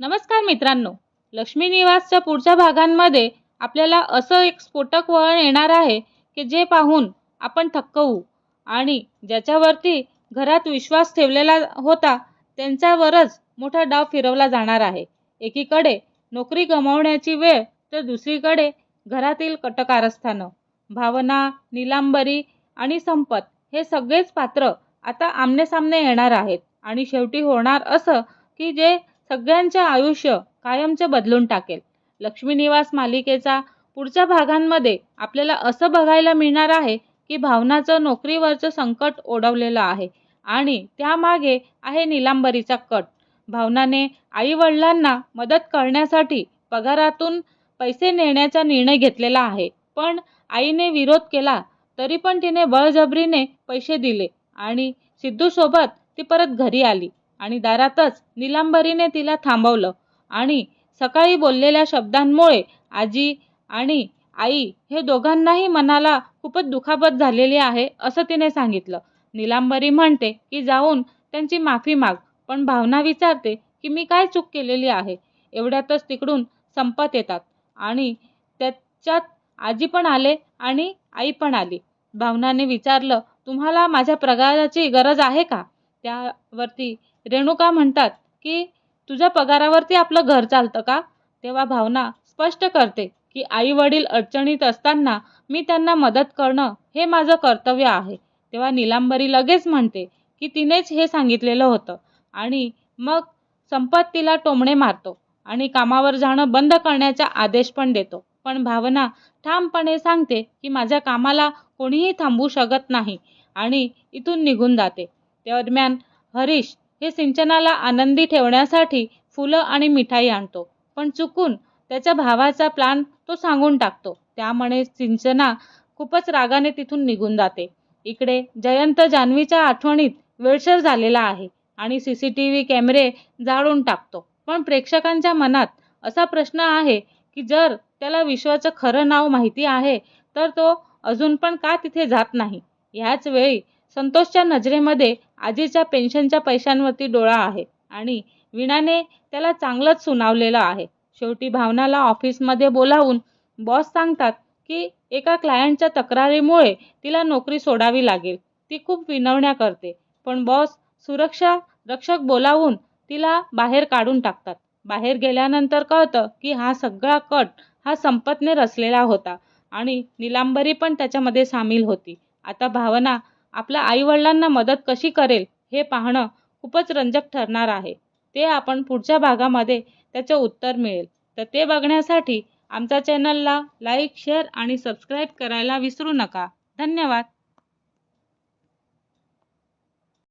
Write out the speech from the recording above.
नमस्कार मित्रांनो. लक्ष्मी निवासच्या पुढच्या भागांमध्ये आपल्याला असं एक स्फोटक वळण येणार आहे की जे पाहून आपण थक्क होऊ आणि ज्याच्यावरती घरात विश्वास ठेवलेला होता त्यांच्यावरच मोठा डाव फिरवला जाणार आहे. एकीकडे नोकरी गमावण्याची वेळ तर दुसरीकडे घरातील कटकारस्थानं भावना निलांबरी आणि संपत हे सगळेच पात्र आता आमनेसामने येणार आहेत आणि शेवटी होणार असं की जे सगळ्यांचे आयुष्य कायमचे बदलून टाकेल. लक्ष्मी निवास मालिकेचा पुढच्या भागांमध्ये आपल्याला असं बघायला मिळणार आहे की भावनाचं नोकरीवरचं संकट ओढवलेलं आहे आणि त्यामागे आहे निलांबरीचा कट. भावनाने आईवडिलांना मदत करण्यासाठी पगारातून पैसे नेण्याचा निर्णय घेतलेला आहे. पण आईने विरोध केला तरी पण तिने बळजबरीने पैसे दिले आणि सिद्धूसोबत ती परत घरी आली. आणि दारातच निलांबरीने तिला थांबवलं. आणि सकाळी बोललेल्या शब्दांमुळे आजी आणि आई हे दोघांनाही मनाला खूपच दुखापत झालेली आहे असं तिने सांगितलं. निलांबरी म्हणते की जाऊन त्यांची माफी माग पण भावना विचारते की मी काय चूक केलेली आहे? एवढ्यातच तिकडून संपत येतात. आणि त्याच्यात आजी पण आले आणि आई पण आली. भावनाने विचारलं तुम्हाला माझ्या प्रगाराची गरज आहे का? त्यावरती रेणुका म्हणतात की तुझ्या पगारावरती आपलं घर चालतं का? तेव्हा भावना स्पष्ट करते की आई वडील अडचणीत असताना मी त्यांना मदत करणं हे माझं कर्तव्य आहे. तेव्हा निलांबरी लगेच म्हणते की तिनेच हे सांगितलेलं होतं. आणि मग संपत तिला टोमणे मारतो आणि कामावर जाणं बंद करण्याचा आदेश पण देतो. पण भावना ठामपणे सांगते की माझ्या कामाला कोणीही थांबवू शकत नाही. आणि इथून निघून जाते. त्या दरम्यान हरीश हे सिंचनाला आनंदी ठेवण्यासाठी फुलं आणि मिठाई आणतो. पण चुकून त्याच्या भावाचा प्लान तो सांगून टाकतो. त्यामुळे सिंचना खूपच रागाने तिथून निघून जाते. इकडे जयंत जान्हवीच्या आठवणीत वेळसर झालेला आहे आणि सी सी टी व्ही कॅमेरे जाळून टाकतो. पण प्रेक्षकांच्या मनात असा प्रश्न आहे की जर त्याला विश्वाचं खरं नाव माहिती आहे तर तो अजून पण का तिथे जात नाही? ह्याच वेळी संतोषच्या नजरेमध्ये आजीच्या पेन्शनच्या पैशांवरती डोळा आहे आणि वीणाने त्याला चांगलंच सुनावलेलं आहे. शेवटी भावनाला ऑफिसमध्ये बोलावून बॉस सांगतात की एका क्लायंटच्या तक्रारीमुळे तिला नोकरी सोडावी लागेल. ती खूप विनवण्या करते. पण बॉस सुरक्षा रक्षक बोलावून तिला बाहेर काढून टाकतात. बाहेर गेल्यानंतर कळतं की हा सगळा कट हा संपतने रचलेला होता आणि निलांबरी पण त्याच्यामध्ये सामील होती. आता भावना आपल्या आईवडिलांना मदत कशी करेल हे पाहणं खूपच रंजक ठरणार आहे. ते आपण पुढच्या भागामध्ये त्याचं उत्तर मिळेल. तर ते बघण्यासाठी आमच्या चॅनलला लाईक शेअर आणि सबस्क्राईब करायला विसरू नका. धन्यवाद.